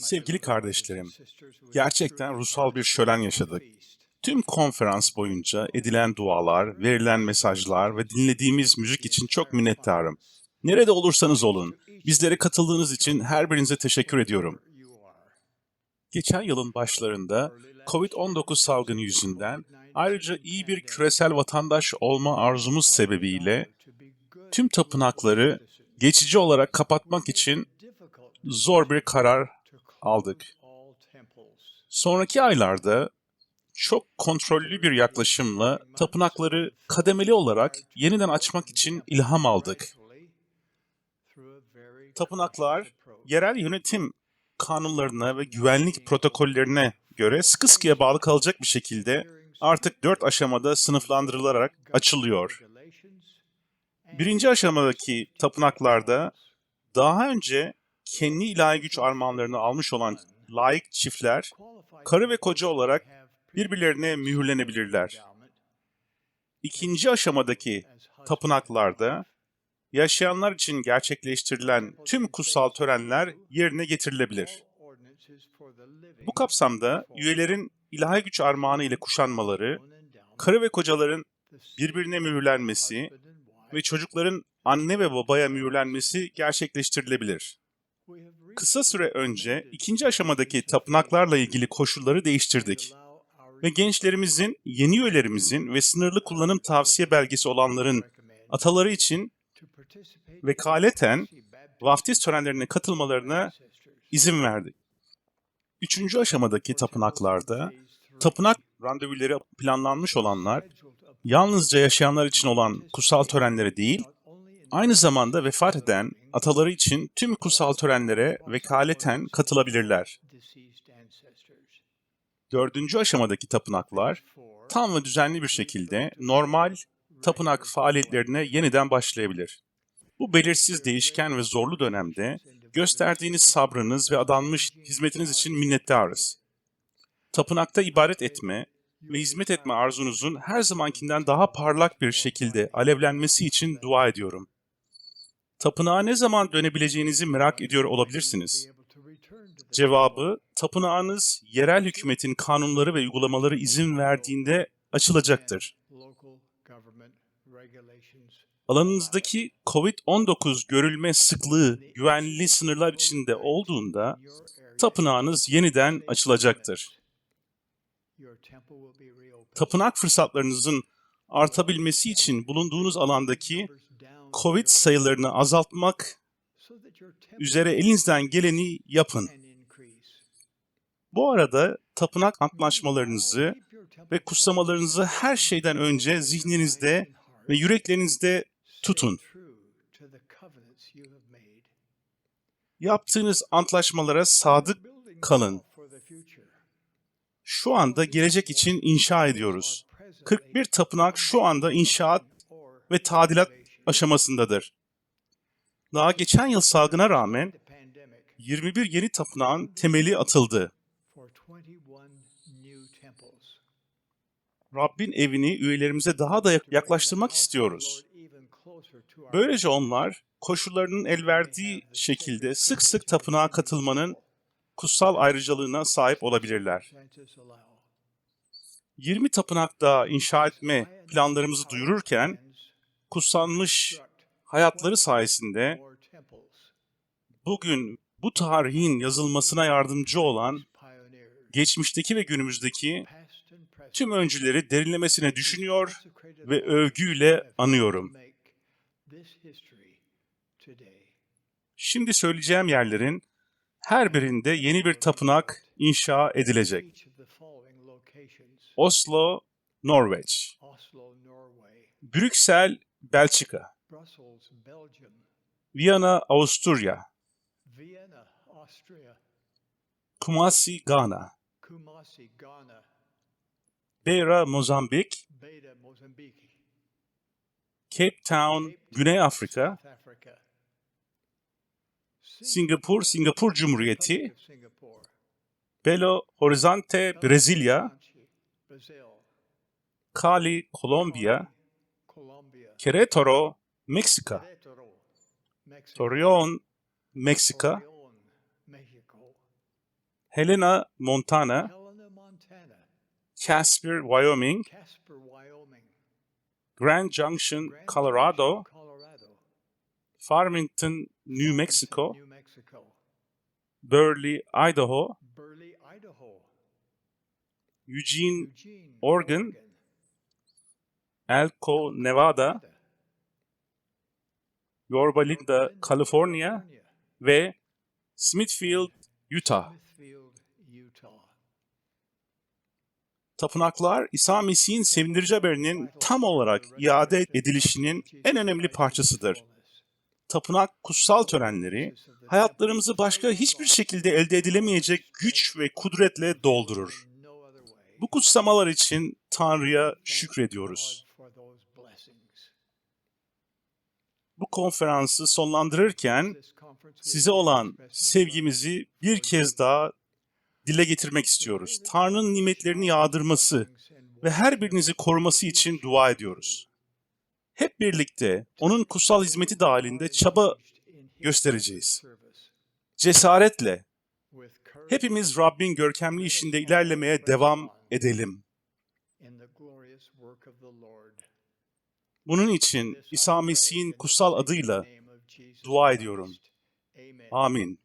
Sevgili kardeşlerim, gerçekten ruhsal bir şölen yaşadık. Tüm konferans boyunca edilen dualar, verilen mesajlar ve dinlediğimiz müzik için çok minnettarım. Nerede olursanız olun, bizlere katıldığınız için her birinize teşekkür ediyorum. Geçen yılın başlarında COVID-19 salgını yüzünden ayrıca iyi bir küresel vatandaş olma arzumuz sebebiyle tüm tapınakları geçici olarak kapatmak için zor bir karar aldık. Sonraki aylarda çok kontrollü bir yaklaşımla tapınakları kademeli olarak yeniden açmak için ilham aldık. Tapınaklar yerel yönetim kanunlarına ve güvenlik protokollerine göre sıkı sıkıya bağlı kalacak bir şekilde artık dört aşamada sınıflandırılarak açılıyor. Birinci aşamadaki tapınaklarda daha önce kendi ilahi güç armağanlarını almış olan layık çiftler, karı ve koca olarak birbirlerine mühürlenebilirler. İkinci aşamadaki tapınaklarda yaşayanlar için gerçekleştirilen tüm kutsal törenler yerine getirilebilir. Bu kapsamda üyelerin ilahi güç armağanı ile kuşanmaları, karı ve kocaların birbirine mühürlenmesi ve çocukların anne ve babaya mühürlenmesi gerçekleştirilebilir. Kısa süre önce ikinci aşamadaki tapınaklarla ilgili koşulları değiştirdik ve gençlerimizin, yeni üyelerimizin ve sınırlı kullanım tavsiye belgesi olanların ataları için vekaleten vaftiz törenlerine katılmalarına izin verdik. Üçüncü aşamadaki tapınaklarda, tapınak randevuları planlanmış olanlar, yalnızca yaşayanlar için olan kutsal törenlere değil, aynı zamanda vefat eden ataları için tüm kutsal törenlere vekaleten katılabilirler. Dördüncü aşamadaki tapınaklar, tam ve düzenli bir şekilde normal tapınak faaliyetlerine yeniden başlayabilir. Bu belirsiz, değişken ve zorlu dönemde gösterdiğiniz sabrınız ve adanmış hizmetiniz için minnettarız. Tapınakta ibadet etme ve hizmet etme arzunuzun her zamankinden daha parlak bir şekilde alevlenmesi için dua ediyorum. Tapınağa ne zaman dönebileceğinizi merak ediyor olabilirsiniz. Cevabı, tapınağınız yerel hükümetin kanunları ve uygulamaları izin verdiğinde açılacaktır. Alanınızdaki COVID-19 görülme sıklığı güvenli sınırlar içinde olduğunda tapınağınız yeniden açılacaktır. Tapınak fırsatlarınızın artabilmesi için bulunduğunuz alandaki COVID sayılarını azaltmak üzere elinizden geleni yapın. Bu arada tapınak antlaşmalarınızı ve kutsamalarınızı her şeyden önce zihninizde ve yüreklerinizde tutun. Yaptığınız antlaşmalara sadık kalın. Şu anda gelecek için inşa ediyoruz. 41 tapınak şu anda inşaat ve tadilat aşamasındadır. Daha geçen yıl salgına rağmen 21 yeni tapınağın temeli atıldı. Rabbin evini üyelerimize daha da yaklaştırmak istiyoruz. Böylece onlar koşullarının el verdiği şekilde sık sık tapınağa katılmanın kutsal ayrıcalığına sahip olabilirler. 20 tapınak daha inşa etme planlarımızı duyururken kutsanmış hayatları sayesinde bugün bu tarihin yazılmasına yardımcı olan geçmişteki ve günümüzdeki tüm öncüleri derinlemesine düşünüyor ve övgüyle anıyorum. Şimdi söyleyeceğim yerlerin her birinde yeni bir tapınak inşa edilecek. Oslo, Norveç. Brüksel, Belçika. Viyana, Avusturya. Kumasi, Gana. Beira, Mozambik. Cape Town, Güney Afrika. Singapur, Singapur Cumhuriyeti. Belo Horizonte, Brezilya. Cali, Kolombiya. Querétaro, Meksika. Torreon, Meksika. Helena, Montana, Casper, Wyoming, Grand Junction, Colorado, Farmington, New Mexico, Burley, Idaho, Eugene, Oregon, Elko, Nevada, Yorba Linda, California ve. Smithfield, Utah. Tapınaklar, İsa Mesih'in sevindirici haberinin tam olarak iade edilişinin en önemli parçasıdır. Tapınak kutsal törenleri, hayatlarımızı başka hiçbir şekilde elde edilemeyecek güç ve kudretle doldurur. Bu kutsamalar için Tanrı'ya şükrediyoruz. Bu konferansı sonlandırırken size olan sevgimizi bir kez daha dile getirmek istiyoruz. Tanrı'nın nimetlerini yağdırması ve her birinizi koruması için dua ediyoruz. Hep birlikte onun kutsal hizmeti dahilinde çaba göstereceğiz. Cesaretle hepimiz Rabbin görkemli işinde ilerlemeye devam edelim. Bunun için İsa Mesih'in kutsal adıyla dua ediyorum. Amin.